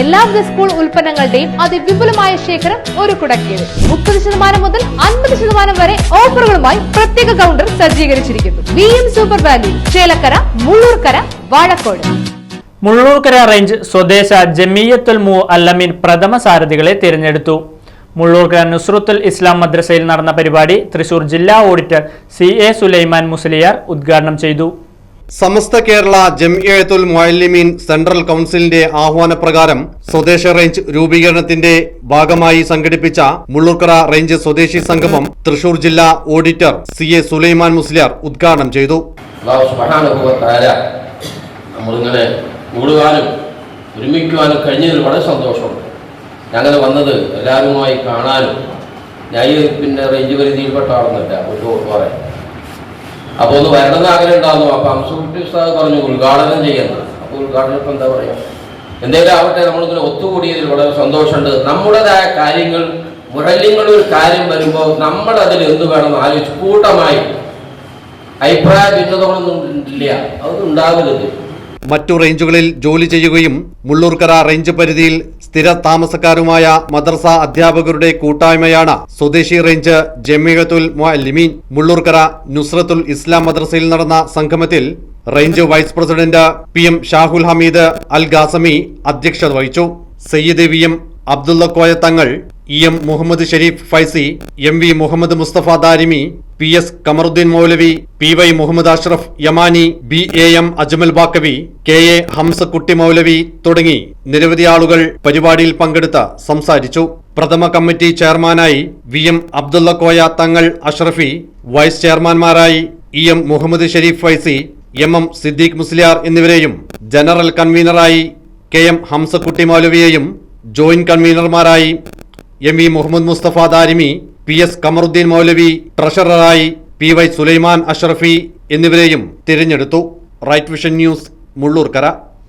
എല്ലാവിധ സ്കൂൾ ഉൽപ്പന്നങ്ങളുടെയും അതിവിപുലമായ ശേഖരം ഒരു കുടക്കീഴിൽ. മുപ്പത് ശതമാനം മുതൽ അൻപത് ശതമാനം വരെ ഓഫറുകളുമായി പ്രത്യേക കൗണ്ടർ സജ്ജീകരിച്ചിരിക്കുന്നു. V M super value Chelakkara Mullurkara Vazhakode. Mullurkara range സ്വദേശ ജമീയത്തുൽ മു അല്ലമീൻ പ്രഥമ സാരഥികളെ തിരഞ്ഞെടുത്തു. മുള്ളൂർക്കര നുസ്രത്തുൽ ഇസ്ലാം മദ്രസയിൽ നടന്ന പരിപാടി തൃശൂർ ജില്ലാ auditor C A Sulaiman Musliyar ഉദ്ഘാടനം ചെയ്തു. സമസ്ത കേരള ജംഇയത്തുൽ മൊയല്ലിമീൻ സെൻട്രൽ കൗൺസിലിന്റെ ആഹ്വാനപ്രകാരം സ്വദേശ റേഞ്ച് രൂപീകരണത്തിന്റെ ഭാഗമായി സംഘടിപ്പിച്ച മുള്ളൂർക്കര റേഞ്ച് സ്വദേശി സംഗമം തൃശൂർ ജില്ലാ auditor C A Sulaiman Musliyar ഉദ്ഘാടനം ചെയ്തു. ഒരുമിക്കുവാനും കഴിഞ്ഞതിൽ വളരെ സന്തോഷമുണ്ട്. ഞങ്ങൾ വന്നത് എല്ലാവരുമായി കാണാനും ഞാൻ പിന്നെ റേഞ്ച് പരിധിയിൽപ്പെട്ട ആളൊന്നുമില്ല ഒരു പറയാം അപ്പോൾ ഒന്ന് വരണമെന്ന് ആഗ്രഹം ഉണ്ടാകുന്നു അപ്പോൾ അംസുകുട്ടി ഉസ്താദ് പറഞ്ഞു ഉദ്ഘാടനം ചെയ്യുന്നത് അപ്പോൾ ഉദ്ഘാടനം ഇപ്പം എന്താ പറയുക എന്തെങ്കിലും ആവട്ടെ നമ്മളിങ്ങനെ ഒത്തുകൂടിയതിൽ വളരെ സന്തോഷമുണ്ട്. നമ്മുടേതായ കാര്യങ്ങൾ മുരല്യങ്ങളുടെ ഒരു കാര്യം വരുമ്പോൾ നമ്മൾ അതിൽ എന്ത് വേണം ആലോചിച്ച് കൂട്ടമായി. അഭിപ്രായ ഭിന്നതകളൊന്നും ഇല്ല. അതൊന്നും ഉണ്ടാകരുത് മറ്റു റേഞ്ചുകളിൽ ജോലി ചെയ്യുകയും മുള്ളൂർക്കര റേഞ്ച് പരിധിയിൽ സ്ഥിര താമസക്കാരുമായ മദ്രസ അധ്യാപകരുടെ കൂട്ടായ്മയാണ് സ്വദേശി റേഞ്ച് ജമിയത്തുൽ മുഅല്ലിമീൻ. മുള്ളൂർക്കര നുസ്രത്തുൽ ഇസ്ലാം മദ്രസയിൽ നടന്ന സംഗമത്തിൽ range vice president P M Shahul Hameed Al Qasimi അധ്യക്ഷത വഹിച്ചു. Sayyid V M Abdulla Koya Thangal E M Muhammad Sharif Faizy M V Muhammad Musthafa Darimi P S Kamaruddin Moulavi P Y Muhammad Ashraf Yamani B A M Ajmal Baqavi K A Hamzakutty Moulavi തുടങ്ങി. നിരവധി ആളുകൾ പരിപാടിയിൽ പങ്കെടുത്ത് സംസാരിച്ചു. പ്രഥമ committee ചെയർമാനായി V M Abdulla Koya Thangal Ashrafi vice ചെയർമാൻമാരായി E M Muhammad Sharif Faizy M M Siddique Musliyar എന്നിവരെയും general കൺവീനറായി കെ എം ഹംസക്കുട്ടി മൗലവിയെയും joint കൺവീനർമാരായി M V Muhammad Musthafa Darimi P S Kamaruddin Moulavi ട്രഷററായി P Y Sulaiman Ashrafi എന്നിവരെയും തിരഞ്ഞെടുത്തു. Right vision news Mullurkara.